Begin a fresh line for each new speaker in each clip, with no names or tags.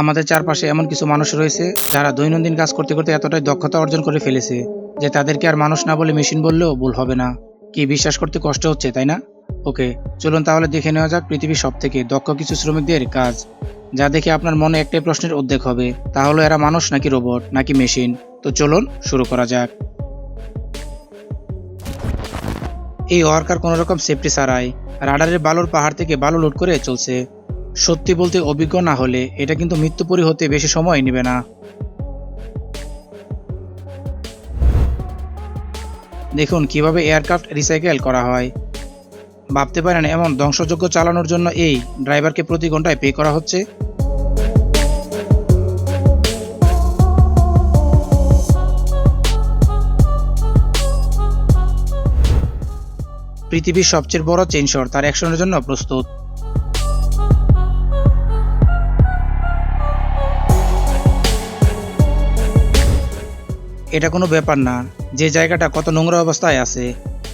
আমাদের চারপাশে এমন কিছু মানুষ রয়েছে যারা দৈনন্দিন কাজ করতে করতে এতটাই দক্ষতা অর্জন করে ফেলেছে যে তাদেরকে আর মানুষ না বলে মেশিন বললেও ভুল হবে না। কি বিশ্বাস করতে কষ্ট হচ্ছে, তাই না? ওকে, চলুন তাহলে দেখে নেওয়া যাক পৃথিবীর সব থেকে দক্ষ কিছু শ্রমিকদের কাজ। যা দেখে আপনার মনে একটাই প্রশ্নের উদ্বেগ হবে তাহলে এরা মানুষ নাকি রোবট, নাকি মেশিন? তো চলুন শুরু করা যাক। এই ওয়ার্কার কোনো রকম সেফটি ছাড়াই রাডারের বালুর পাহাড় থেকে বালু লুট করে চলছে। সত্যি বলতে অভিজ্ঞ না হলে এটা কিন্তু মৃত্যুপুরী হতে বেশি সময় নেবে না। দেখুন, কীভাবে এয়ারক্রাফট রিসাইকেল করা হয়। ভাবতে পারেন, এমন ধ্বংসযোগ্য চালানোর জন্য এই ড্রাইভারকে প্রতি ঘন্টায় পে করা হচ্ছে। পৃথিবীর সবচেয়ে বড় চেইনশর তার অ্যাকশনের জন্য প্রস্তুত। এটা কোনো ব্যাপার না। যে জায়গাটা কত নোংরা অবস্থায় আছে,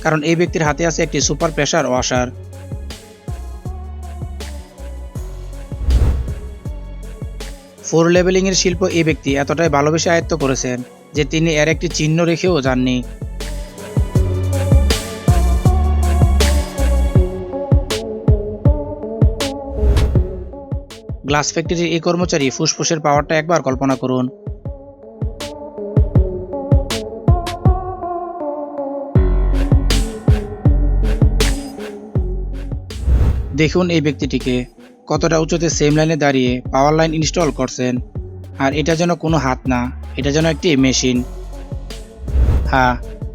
কারণ এই ব্যক্তির হাতে আছে একটি super pressure washer. Four levelling এর শিল্প এই ব্যক্তি এতটাই ভালোবেসে আয়ত্ত করেছেন যে তিনি এর একটি চিহ্ন রেখেও যাননি। গ্লাস ফ্যাক্টরির এই কর্মচারী ফুসফুসের পাওয়ারটা একবার কল্পনা করুন। দেখুন এই ব্যক্তিটিকে কতটা উঁচুতে সেম লাইনে দাঁড়িয়ে পাওয়ার লাইন ইনস্টল করছেন। আর এটা যেন কোনো হাত না, এটা যেন একটি মেশিন হ্যাঁ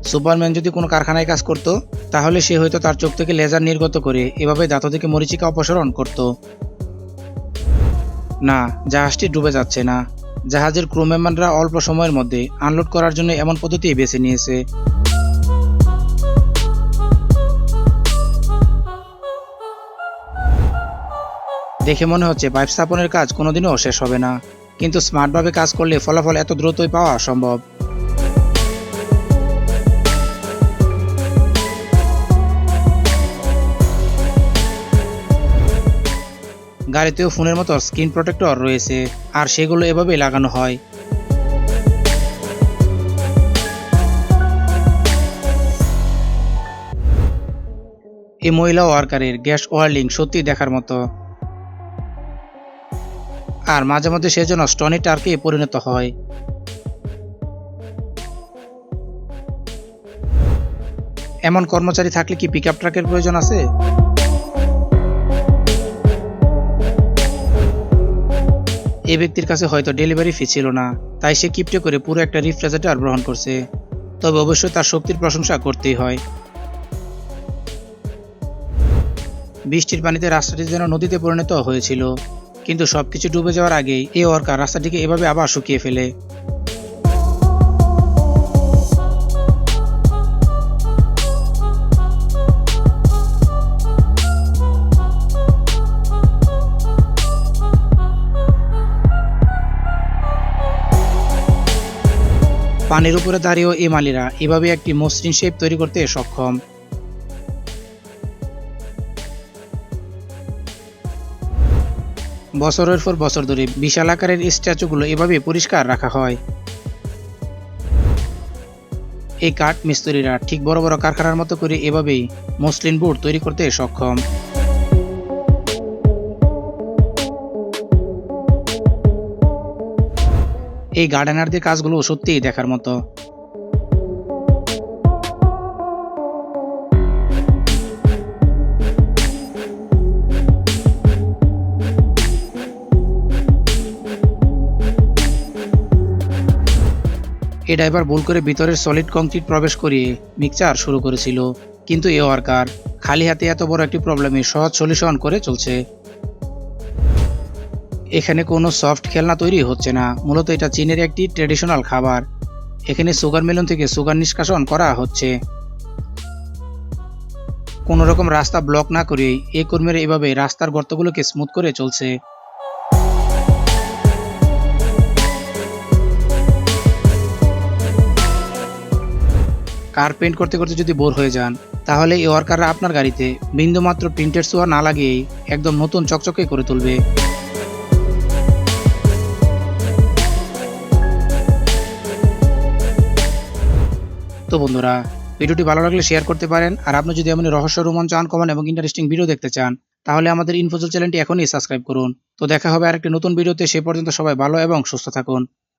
সুপারম্যান যদি কোনো কারখানায় কাজ করত, তাহলে সে হয়তো তার চোখ থেকে লেজার নির্গত করে এভাবে দাঁত থেকে মরিচিকা অপসারণ করত। না, জাহাজটি ডুবে যাচ্ছে না। জাহাজের ক্রু মেম্বাররা অল্প সময়ের মধ্যে আনলোড করার জন্য এমন পদ্ধতি বেছে নিয়েছে। দেখে মনে হচ্ছে পাইপ স্থাপনের কাজ কোনোদিনও শেষ হবে না। কিন্তু স্মার্টভাবে কাজ করলে ফলাফল এত দ্রুতই পাওয়া সম্ভব। গাড়িতেও ফোনের মতো স্ক্রিন প্রোটেক্টর রয়েছে, আর সেগুলো এভাবে লাগানো হয়। এই মহিলা ওয়ার্কারের গ্যাস ওয়ার্লিং সত্যি দেখার মতো। আর মাঝে মধ্যে সেজন্য স্টনি টার্কে পরিণত হয়। এমন কর্মচারী থাকলে কি পিকআপ ট্রাকের প্রয়োজন আছে? এই ব্যক্তির কাছে হয়তো ডেলিভারি ফি ছিল না, তাই সে কিপটে করে পুরো একটা রিফ্রিজারেটর গ্রহণ করছে। তবে অবশ্যই তার শক্তির প্রশংসা করতেই হয়। বৃষ্টির পানিতে রাস্তাটি যেন নদীতে পরিণত হয়েছিল। কিন্তু সবকিছু ডুবে যাওয়ার আগেই এই ওয়ার্কার রাস্তাটিকে এভাবে আবার শুকিয়ে ফেলে। পানির উপরে দাঁড়িয়েও এই মালিরা এভাবে একটি মসৃণ শেপ তৈরি করতে সক্ষম। বছরের পর বছর ধরে বিশাল আকারের স্ট্যাচুগুলো এভাবে পরিষ্কার রাখা হয়। এই কাঠ মিস্ত্রিরা ঠিক বড় বড় কারখানার মতো করে এভাবেই মসলিন বোর্ড তৈরি করতে সক্ষম। এই গার্ডেনারদের কাজগুলো সত্যিই দেখার মতো। এই ড্রাইভার ভুল করে ভিতরের সলিড কংক্রিট প্রবেশ করিয়ে মিক্সার শুরু করেছিল। কিন্তু এ ওয়ার্কার খালি হাতে এত বড় একটি প্রবলেমে সহজ সলিউশন করে চলছে। এখানে কোনো সফট খেলনা তৈরি হচ্ছে না। মূলত এটা চীনের একটি ট্রেডিশনাল খাবার। এখানে সুগার মেলন থেকে সুগার নিষ্কাশন করা হচ্ছে। কোনো রকম রাস্তা ব্লক না করে এই কর্মীরা এভাবে রাস্তার গর্তগুলোকে স্মুথ করে চলছে। আর পেন্ট করতে করতে যদি বোর হয়ে যান, তাহলে এই ওয়ার্কাররা আপনার গাড়িতে বিন্দুমাত্র প্রিন্টের সোয়া না লাগিয়েই একদম নতুন চকচকে করে তুলবে। তো বন্ধুরা, ভিডিওটি ভালো লাগলে শেয়ার করতে পারেন, আর আপনি যদি এমন রহস্য, রোমাঞ্চ আনকমন এবং ইন্টারেস্টিং ভিডিও দেখতে চান, তাহলে আমাদের ইনফোজল চ্যানেলটি এখনই সাবস্ক্রাইব করুন। তো দেখা হবে আরেকটি নতুন ভিডিওতে সে পর্যন্ত সবাই ভালো এবং সুস্থ থাকুন।